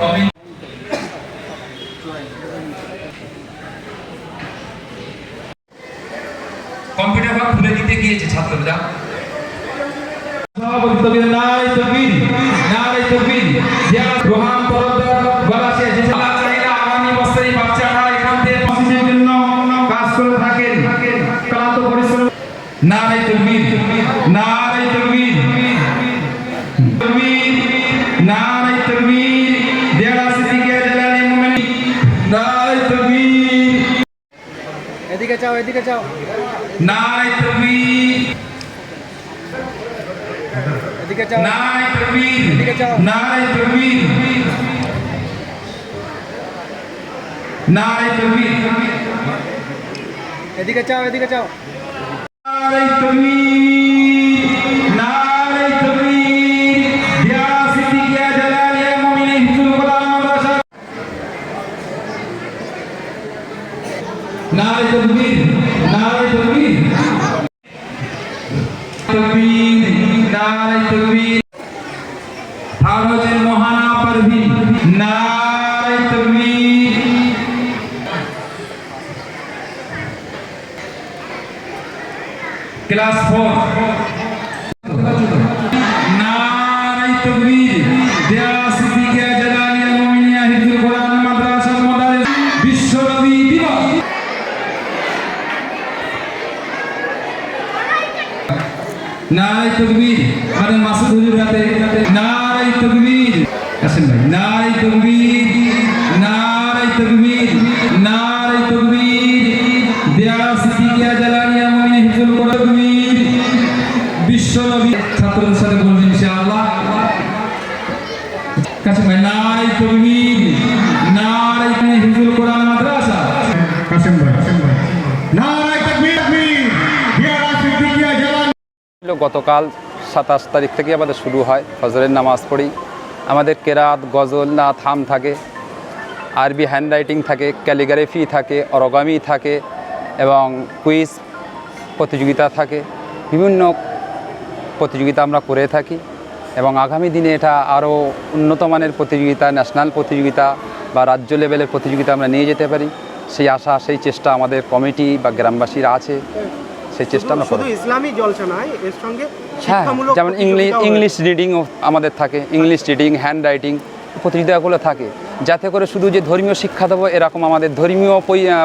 Committee computer খুলে দিতে গিয়েছে ছাত্ররা। বক্তব্য নাই তকবীর। চাও এদিকে যাও। নাই তুমি এদিকে যাও। নাই তুমি এদিকে যাও। নাই তুমি নাই তুমি এদিকে যাও এদিকে যাও। নাই তকবীর নারে তকবীর নারে তকবীর তকবীর নারে তকবীর ভারতের মহানা পারভীন নারে তকবীর ক্লাস 4 নারাই তকবীর মানে মাসুদ হুজুর হাতে নারাই তকবীর। আসেন ভাই নারাই তকবীর নারাই তকবীর নারাই তকবীর। দেয়া সিদ্দিকিয়া জালানিয়া মুমিন হিজুল তকবীর বিশ্ব নবী ছাত্রদের গতকাল সাতাশ তারিখ থেকে আমাদের শুরু হয়, ফজরের নামাজ পড়ি। আমাদের কেরাত, গজল না থাম থাকে, আরবি হ্যান্ডরাইটিং থাকে ক্যালিগ্রাফি থাকে অরগামি থাকে এবং কুইজ প্রতিযোগিতা থাকে। বিভিন্ন প্রতিযোগিতা আমরা করে থাকি এবং আগামী দিনে এটা আরও উন্নত মানের প্রতিযোগিতা ন্যাশনাল প্রতিযোগিতা বা রাজ্য লেভেলের প্রতিযোগিতা আমরা নিয়ে যেতে পারি। সেই আশা, সেই চেষ্টা আমাদের কমিটি বা গ্রামবাসীরা আছে। সেই চেষ্টা আমরা শুধু ইসলামী জলসা নয় এর সঙ্গে হ্যাঁ শিক্ষামূলক যেমন ইংলিশ ইংলিশ রিডিংও আমাদের থাকে ইংলিশ রিডিং হ্যান্ড রাইটিং প্রতিযোগিতাগুলো থাকে। যাতে করে শুধু যে ধর্মীয় শিক্ষা দেবো এরকম আমাদের ধর্মীয়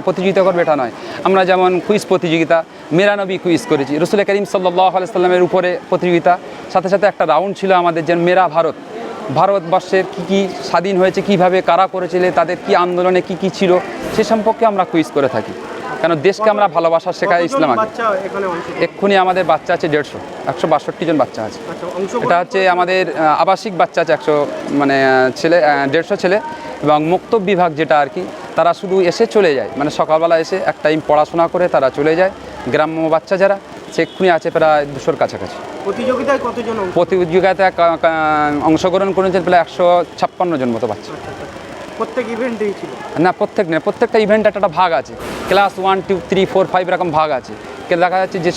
প্রতিযোগিতা করবে এটা নয়। আমরা যেমন কুইজ প্রতিযোগিতা মেরানবী কুইজ করেছি। রসুল করিম সাল্লাহ আলাইসাল্লামের উপরে প্রতিযোগিতা সাথে সাথে একটা রাউন্ড ছিল আমাদের যে মেরা ভারত। ভারতবর্ষের কী কী স্বাধীন হয়েছে কীভাবে কারা করেছিলে তাদের কি আন্দোলনে কি কি ছিল সে সম্পর্কে আমরা কুইজ করে থাকি। কেন দেশকে আমরা ভালোবাসা শেখাই ইসলাম? এক্ষুনি আমাদের বাচ্চা আছে দেড়শো একশো বাষট্টি জন বাচ্চা আছে। আচ্ছা এটা হচ্ছে আমাদের আবাসিক বাচ্চা আছে একশো মানে ছেলে দেড়শো ছেলে এবং মুক্তব বিভাগ যেটা আর কি তারা শুধু এসে চলে যায়। মানে সকালবেলা এসে এক টাইম পড়াশোনা করে তারা চলে যায়। গ্রাম্য বাচ্চা যারা সে এক্ষুনি আছে প্রায় দুশোর কাছাকাছি। প্রতিযোগিতায় কতজন প্রতিযোগিতায় অংশগ্রহণ করেছেন প্রায় একশো ছাপ্পান্ন জন মতো বাচ্চা। আচ্ছা, আচ্ছা। প্রত্যেক ইভেন্টেই ছিল। না প্রত্যেক না প্রত্যেকটা ইভেন্ট একটা একটা ভাগ আছে। Class one two three four five এরকম ভাগ আছে। দেখা যাচ্ছে যে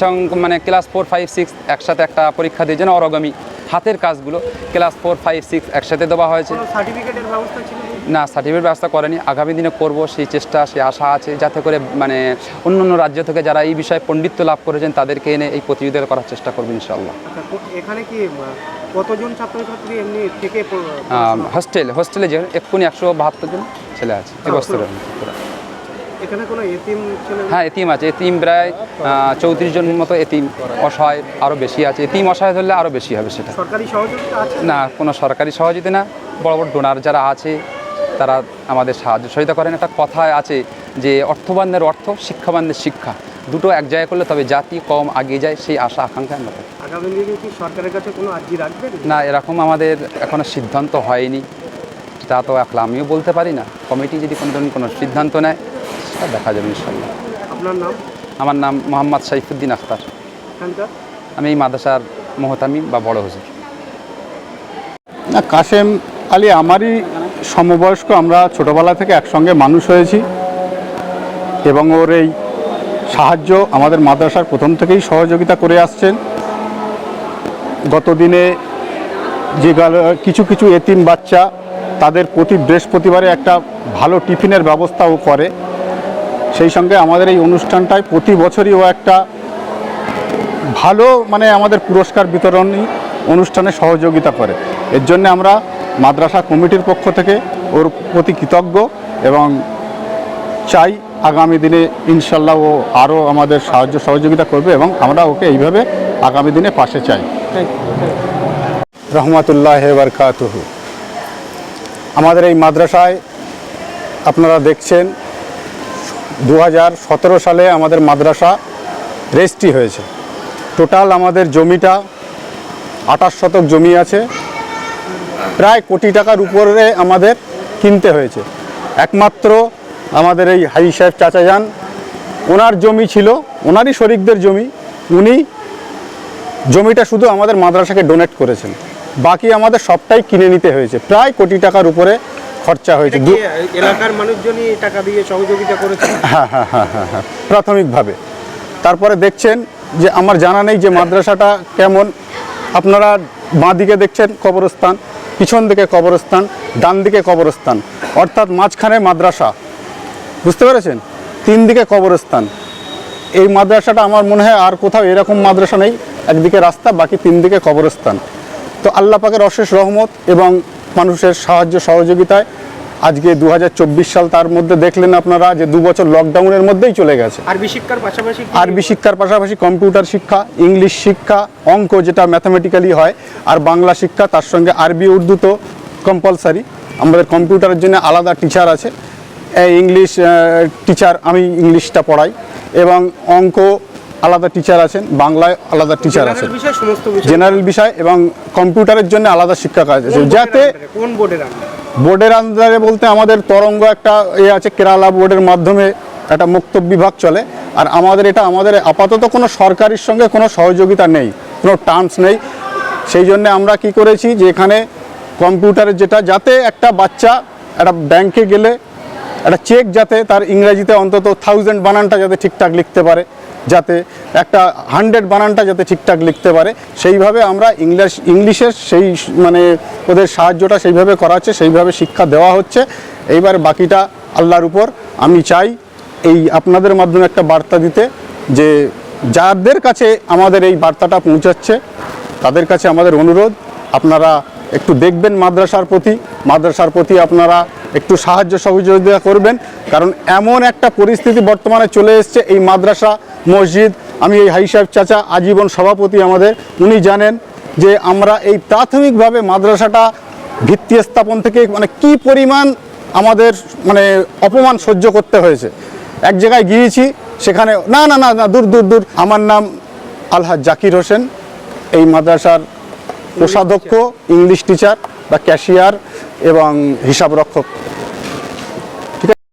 মানে ক্লাস ফোর ফাইভ সিক্স একসাথে একটা পরীক্ষা দিয়েছে না অরগামী হাতের কাজগুলো। ক্লাস ফোর ফাইভ সিক্স একসাথে দেওয়া হয়েছে। সার্টিফিকেটের ব্যবস্থা ছিল না সার্টিফিকেট ব্যবস্থা করেনি। আগামী দিনে করব সেই চেষ্টা সেই আশা আছে। যাতে করে মানে অন্য অন্য রাজ্য থেকে যারা এই বিষয়ে পণ্ডিত্য লাভ করেছেন তাদেরকে এনে এই প্রতিযোগিতা করার চেষ্টা করব ইনশাল্লাহ আচ্ছা এখানে কি কতজন ছাত্রছাত্রী এমনি থেকে হোস্টেল হোস্টেলে যে এক্ষুনি একশো বাহাত্তর জন ছেলে আছে এখানে কোনো এতিম হ্যাঁ এতিম আছে এতিম প্রায় চৌত্রিশ জন মতো এতিম অসহায় আরও বেশি আছে। এতিম অসহায় ধরলে আরও বেশি হবে সেটা। সরকারি সহযোগিতা আছে? না কোনো সরকারি সহযোগিতা না। বড় বড় ডোনার যারা আছে তারা আমাদের সাহায্য সহযোগিতা করেন। একটা কথায় আছে যে অর্থবানের অর্থ শিক্ষাবানের শিক্ষা। দুটো এক জায়গায় করলে তবে জাতি কম আগিয়ে যায় সেই আশা আকাঙ্ক্ষা আমরা। আগামী দিনে কি সরকারের কাছে কোনো আর্জি রাখবেন? না এরকম আমাদের এখনও সিদ্ধান্ত হয়নি। তা তো এখন আমিও বলতে পারি না। কমিটি যদি কোনো ধরনের কোনো সিদ্ধান্ত নেয় সেটা দেখা যাবে ইনশাল্লাহ আপনার নাম? আমার নাম মোহাম্মদ সাইফুদ্দিন আখতার। আমি এই মাদ্রাসার মোহতামিম বা বড় হুজুর। না কাশেম আলী আমারই সমবয়স্ক। আমরা ছোটোবেলা থেকে একসঙ্গে মানুষ হয়েছি এবং ওর এই সাহায্য আমাদের মাদ্রাসার প্রথম থেকেই সহযোগিতা করে আসছেন। গত দিনে যে কিছু কিছু এতিম বাচ্চা তাদের প্রতি বৃহস্পতিবারে একটা ভালো টিফিনের ব্যবস্থাও করে। সেই সঙ্গে আমাদের এই অনুষ্ঠানটায় প্রতি বছরই ও একটা ভালো মানে আমাদের পুরস্কার বিতরণী অনুষ্ঠানে সহযোগিতা করে। এর জন্য আমরা মাদ্রাসা কমিটির পক্ষ থেকে ওর প্রতি কৃতজ্ঞ এবং চাই আগামী দিনে ইনশাল্লাহ ও আরও আমাদের সাহায্য সহযোগিতা করবে এবং আমরা ওকে এইভাবে আগামী দিনে পাশে চাই। রহমতুল্লাহ বারকাতুহু। আমাদের এই মাদ্রাসায় আপনারা দেখছেন দু হাজার সতেরো সালে আমাদের মাদ্রাসা রেজিস্ট্রি হয়েছে। টোটাল আমাদের জমিটা আঠাশ শতক জমি আছে। প্রায় কোটি টাকার উপরে আমাদের কিনতে হয়েছে। একমাত্র আমাদের এই হাই সাহেব চাচা যান ওনার জমি ছিল ওনারই শরিকদের জমি উনি জমিটা শুধু আমাদের মাদ্রাসাকে ডোনেট করেছেন। বাকি আমাদের সবটাই কিনে নিতে হয়েছে। প্রায় কোটি টাকার উপরে খরচা হয়েছে। এলাকার মানুষজনই টাকা দিয়ে সহযোগিতা করেছে? হ্যাঁ হ্যাঁ হ্যাঁ হ্যাঁ হ্যাঁ প্রাথমিকভাবে। তারপরে দেখছেন যে আমার জানা নেই যে মাদ্রাসাটা কেমন। আপনারা বাঁ দিকে দেখছেন কবরস্থান পিছন দিকে কবরস্থান ডান দিকে কবরস্থান। অর্থাৎ মাঝখানে মাদ্রাসা। বুঝতে পেরেছেন? তিন দিকে কবরস্থান। এই মাদ্রাসাটা আমার মনে হয় আর কোথাও এরকম মাদ্রাসা নেই একদিকে রাস্তা বাকি তিন দিকে কবরস্থান। তো আল্লাহ পাকের অশেষ রহমত এবং মানুষের সাহায্য সহযোগিতায় আজকে দু হাজার চব্বিশ সাল তার মধ্যে দেখলেন আপনারা যে দু বছর লকডাউনের মধ্যেই চলে গেছে। আরবি শিক্ষার পাশাপাশি আরবি শিক্ষার পাশাপাশি কম্পিউটার শিক্ষা ইংলিশ শিক্ষা অঙ্ক যেটা ম্যাথামেটিক্যালি হয় আর বাংলা শিক্ষা তার সঙ্গে আরবি উর্দু তো কম্পালসারি আমাদের কম্পিউটারের জন্য আলাদা টিচার আছে। ইংলিশ টিচার আমি ইংলিশটা পড়াই এবং অঙ্ক আলাদা টিচার আছেন বাংলায় আলাদা টিচার আছেন। বিষয় সমস্ত বিষয়। জেনারেল বিষয় এবং কম্পিউটারের জন্য আলাদা শিক্ষক আছে। যাতে কোন বোর্ডের বোর্ডের আন্দারে বলতে আমাদের তরঙ্গ একটা এ আছে কেরালা বোর্ডের মাধ্যমে একটা মুক্ত বিভাগ চলে। আর আমাদের এটা আমাদের আপাতত কোনো সরকারের সঙ্গে কোনো সহযোগিতা নেই কোনো টার্মস নেই। সেই জন্য আমরা কি করেছি যে এখানে কম্পিউটারের যেটা যাতে একটা বাচ্চা একটা ব্যাংকে গেলে একটা চেক যাতে তার ইংরেজিতে অন্তত থাউজেন্ড বানানটা যাতে ঠিকঠাক লিখতে পারে, যাতে একটা হান্ড্রেড বানানটা যাতে ঠিকঠাক লিখতে পারে, সেইভাবে আমরা ইংলিশ, ইংলিশের সেই মানে ওদের সাহায্যটা সেইভাবে করা হচ্ছে সেইভাবে শিক্ষা দেওয়া হচ্ছে। এইবার বাকিটা আল্লাহর উপর আমি চাই এই আপনাদের মাধ্যমে একটা বার্তা দিতে যে যাদের কাছে আমাদের এই বার্তাটা পৌঁছাচ্ছে, তাদের কাছে আমাদের অনুরোধ, আপনারা একটু দেখবেন মাদ্রাসার প্রতি মাদ্রাসার প্রতি আপনারা একটু সাহায্য সহযোগিতা করবেন, কারণ এমন একটা পরিস্থিতি বর্তমানে চলে এসছে, এই মাদ্রাসা, মসজিদ, আমি এই হাই সাহেব চাচা, আজীবন সভাপতি আমাদের, উনি জানেন যে আমরা এই প্রাথমিকভাবে মাদ্রাসাটা ভিত্তি স্থাপন থেকে মানে কি পরিমাণ আমাদের মানে অপমান সহ্য করতে হয়েছে। এক জায়গায় গিয়েছি, সেখানে, না না না না, দূর দূর দূর, আমার নাম আলহাজ জাকির হোসেন, এই মাদ্রাসার কোষাধ্যক্ষ, ইংলিশ টিচার বা ক্যাশিয়ার এবং হিসাবরক্ষক।